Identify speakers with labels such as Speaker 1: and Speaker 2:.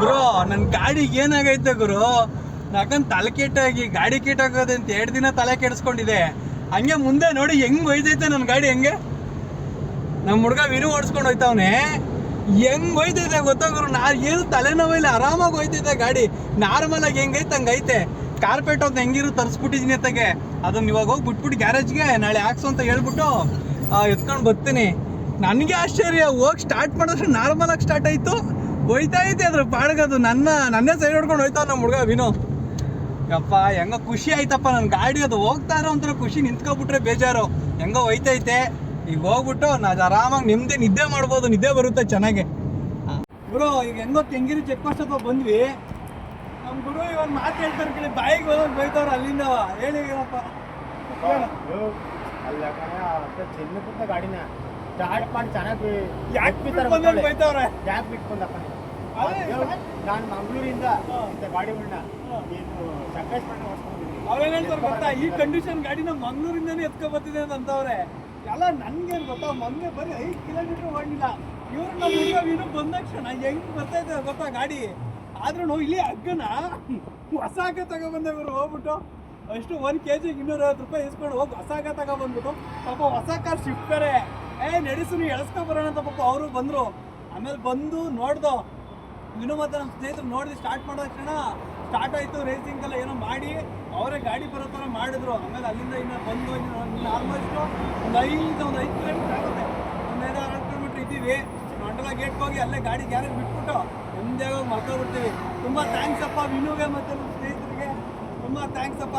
Speaker 1: ಗುರು ನನ್ನ ಗಾಡಿಗೆ ಏನಾಗೈತೆ ಗುರು? ಯಾಕಂದ್ ತಲೆ ಕೆಟ್ಟಾಗಿ, ಗಾಡಿ ಕೆಟ್ಟಾಗೋದೆ ಅಂತ ಎರಡು ದಿನ ತಲೆ ಕೆಡಿಸ್ಕೊಂಡಿದೆ ಹಂಗೆ ಮುಂದೆ ನೋಡಿ ಹೆಂಗ್ ಒಯ್ದೈತೆ ನನ್ನ ಗಾಡಿ ಹೆಂಗೆ? ನಮ್ಮ ಹುಡುಗ ವಿನು ಓಡಿಸ್ಕೊಂಡು ಹೋಯ್ತವನೆ. ಹೆಂಗ್ ಒಯ್ದೈತೆ ಗೊತ್ತಾ ಗುರು? ನಾ ಏನು ತಲೆನೋವಿಲ್ಲ, ಆರಾಮಾಗಿ ಹೋಯ್ತೈತೆ ಗಾಡಿ. ನಾರ್ಮಲ್ ಆಗಿ ಹೆಂಗೈತೆ, ಹಂಗೈತೆ. ಕಾರ್ಪೆಟ್ ಅಂತ ಹೆಂಗಿರು ತರಿಸ್ಬಿಟ್ಟಿದ್ದೀನಿ ಅತ್ತಗೆ. ಅದನ್ನ ಇವಾಗ ಹೋಗಿ ಬಿಟ್ಬಿಟ್ಟು ಗ್ಯಾರೇಜ್ಗೆ, ನಾಳೆ ಹಾಕ್ಸು ಅಂತ ಹೇಳ್ಬಿಟ್ಟು ಎತ್ಕೊಂಡು ಬರ್ತೀನಿ ನನಗೆ ಆಶ್ಚರ್ಯ, ಹೋಗಿ ಸ್ಟಾರ್ಟ್ ಮಾಡಿದ್ರೆ ನಾರ್ಮಲ್ ಆಗಿ ಸ್ಟಾರ್ಟ್ ಆಯ್ತು. ಹೋಯ್ತಾ ಐತಿ ಅದ್ರ ಪಾಡ್ಗದು ನನ್ನ ನನ್ನೇ ಸೈಡ್ ಹೊಡ್ಕೊಂಡು ಹೋಯ್ತಾವ ನಮ್ಮ ಹುಡುಗ ವಿನೋ. ಯಪ್ಪ ಹೆಂಗ ಖುಷಿ ಆಯ್ತಪ್ಪ ನನ್ನ ಗಾಡಿ ಅದು. ಹೋಗ್ತಾ ಇರೋ ಒಂಥರ ಖುಷಿ ನಿಂತ್ಕೊಬಿಟ್ರೆ ಬೇಜಾರು. ಹೆಂಗೋ ಹೋಯ್ತೈತೆ. ಈಗ ಹೋಗ್ಬಿಟ್ಟು ನಾ ಆರಾಮಾಗಿ ನಿಮ್ದೆ ನಿದ್ದೆ ಮಾಡ್ಬೋದು. ನಿದ್ದೆ ಬರುತ್ತೆ ಚೆನ್ನಾಗಿ. ಗುರು ಈಗ ಹೆಂಗೋ ತೆಂಗಿರಿ ಚೆಕ್ ಪೋಸ್ಟ್ ಹತ್ರ ಬಂದ್ವಿ. ನಮ್ಮ ಗುರು ಇವನ್ ಮಾತು ಹೇಳ್ತಾರ ಕೇಳಿ. ಬಾಯಿಗೆ ಹೋದಾಗ ಬೈತವ್ರು ಅಲ್ಲಿಂದ. ಹೇಳಿ ಏನಪ್ಪ
Speaker 2: ಅಲ್ಲ ಗಾಡಿನ. ಸ್ಟಾರ್ಟ್ ಮಾಡಿ ಚೆನ್ನಾಗಿ
Speaker 1: ಯಾಕೆ ಬೈತವ್ರೆ
Speaker 2: ಯಾಕೆ ಬಿಟ್ಕೊಂಡಪ್ಪ ನಾನು ಮಂಗಳೂರಿಂದ. ಇಂಥ ಗಾಡಿಗಳನ್ನ
Speaker 1: ಅವೇನ್ ಹೇಳ್ತಾರೆ ಗೊತ್ತಾ? ಈ ಕಂಡೀಷನ್ ಗಾಡಿನ ಮಂಗಳೂರಿಂದನೇ ಎತ್ಕೊ ಬರ್ತಿದೆ ಅಂತ ಅಂತವ್ರೆ ಎಲ್ಲ ನನ್ಗೇನು ಗೊತ್ತಾ? ಮೊನ್ನೆ ಬರೀ ಐದು ಕಿಲೋಮೀಟರ್ ಓಡಲಿಲ್ಲ. ಇವ್ರು ನಮ್ಮ ಹುಡುಗ ಬಂದ ತಕ್ಷಣ ಹೆಂಗ್ ಬರ್ತೈತೆ ಗೊತ್ತಾ ಗಾಡಿ? ಆದ್ರೂ ಇಲ್ಲಿ ಅಗ್ಗನ ಹೊಸ ಹಗ್ಗ ತಗೊಬಂದೆ ಇವರು ಹೋಗ್ಬಿಟ್ಟು. ಅಷ್ಟು ಒಂದು ಕೆ ಜಿಗೆ ಇನ್ನೂರೈವತ್ತು ರೂಪಾಯಿ ಇಸ್ಕೊಂಡು ಹೋಗಿ ಹೊಸ ಹಗ್ಗ ತಗೊಬಂದ್ಬಿಟ್ಟು. ಪಾಪ ಹೊಸ ಕಾರ್ ಶಿಫ್ಟ್ ಬೇರೆ. ಏ, ನಡೆಸು, ನೀವು ಎಳ್ಸ್ಕೊ ಬರೋಣ ಅಂತ ಪಾಪ ಅವರು ಬಂದರು. ಆಮೇಲೆ ಬಂದು ನೋಡ್ದು ಮತ್ತೆ ನಮ್ಮ ಸ್ನೇಹಿತರು ನೋಡಿ ಸ್ಟಾರ್ಟ್ ಮಾಡೋ ತಕ್ಷಣ ಸ್ಟಾರ್ಟ್ ಆಯಿತು ರೇಸಿಂಗ್ ಎಲ್ಲ ಏನೋ ಮಾಡಿ, ಅವರೇ ಗಾಡಿ ಬರೋ ಥರ ಮಾಡಿದ್ರು. ಆಮೇಲೆ ಅಲ್ಲಿಂದ ಇನ್ನು ಬಂದು ಇನ್ನು ಆಲ್ಮೋಸ್ಟ್ ಒಂದು ಐದು ಒಂದು ಐದು ಕಿಲೋಮೀಟರ್ ಆಗುತ್ತೆ. ಒಂದು ಐದು, ಆರು ಕಿಲೋಮೀಟ್ರ್ ಇದ್ದೀವಿ. ಮಂಡಲ ಗೇಟ್ಗೆ ಹೋಗಿ ಅಲ್ಲೇ ಗಾಡಿ ಗ್ಯಾರೇಜ್ ಬಿಟ್ಬಿಟ್ಟು ಒಂದೇ ಹೋಗಿ ಮಲ್ಕೊಬಿಡ್ತೀವಿ ತುಂಬ ಥ್ಯಾಂಕ್ಸ್ ಅಪ್ಪ ವಿನುಗೆ ಮತ್ತು ನಮ್ಮ ಸ್ನೇಹಿತರಿಗೆ. ತುಂಬ ಥ್ಯಾಂಕ್ಸ್ ಅಪ್ಪ.